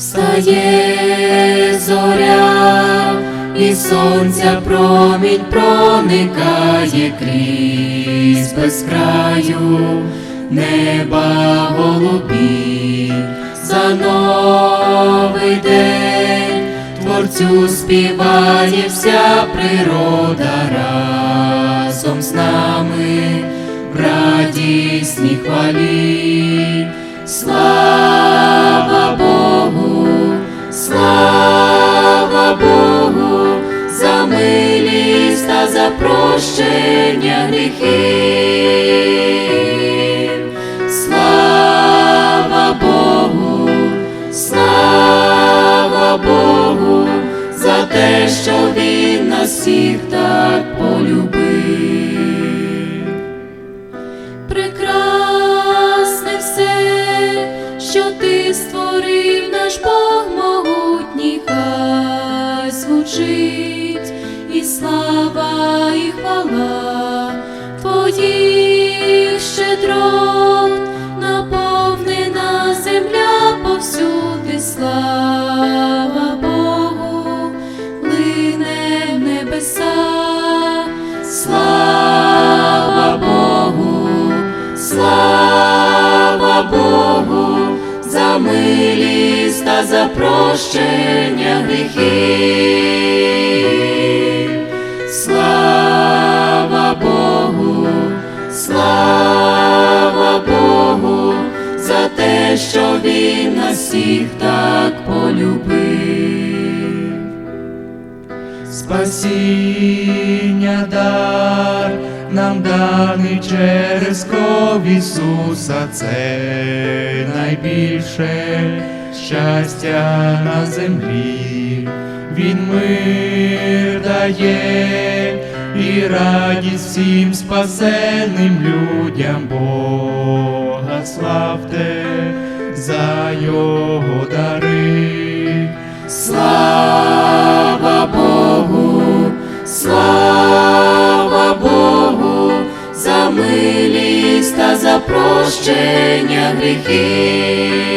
Стає зоря, і сонця промінь проникає крізь безкраю, неба голубі, за новий день Творцю співає вся природа разом з нами в радісній хвалі. Слава за прощення гріхів. Слава Богу, слава Богу, за те, що Він нас всіх так полюбив. Прекрасне все, що ти створив, наш Бог хвала твоїх щедрот, наповнена земля повсюди, слава Богу, лине в небеса, слава Богу, слава Богу, за милість та за прощення гріхів. Те, що Він нас всіх так полюбив. Спасіння дар нам даний через кров Ісуса, це найбільше щастя на землі. Він мир дає і радість всім спасенним людям Бога за прощення гріхів.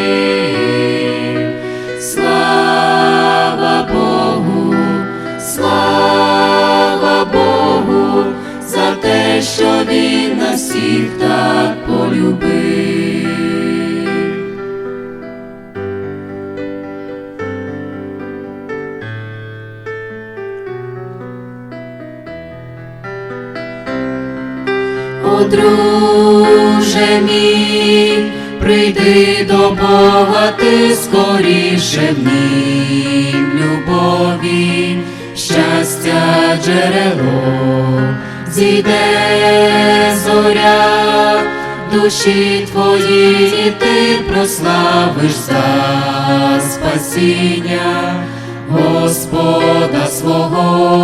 Слава Богу, слава Богу, за те, що Він нас всіх так полюбив. Друже мій, прийди до Бога, ти скоріше в нім. Любові, щастя джерело, зійде зоря, душі твої, і ти прославиш за спасіння Господа свого.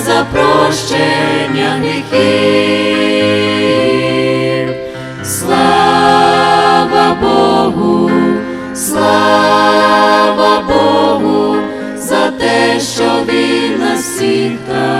за прощення гріхів. Слава Богу, слава Богу, за те, що він нас всіх так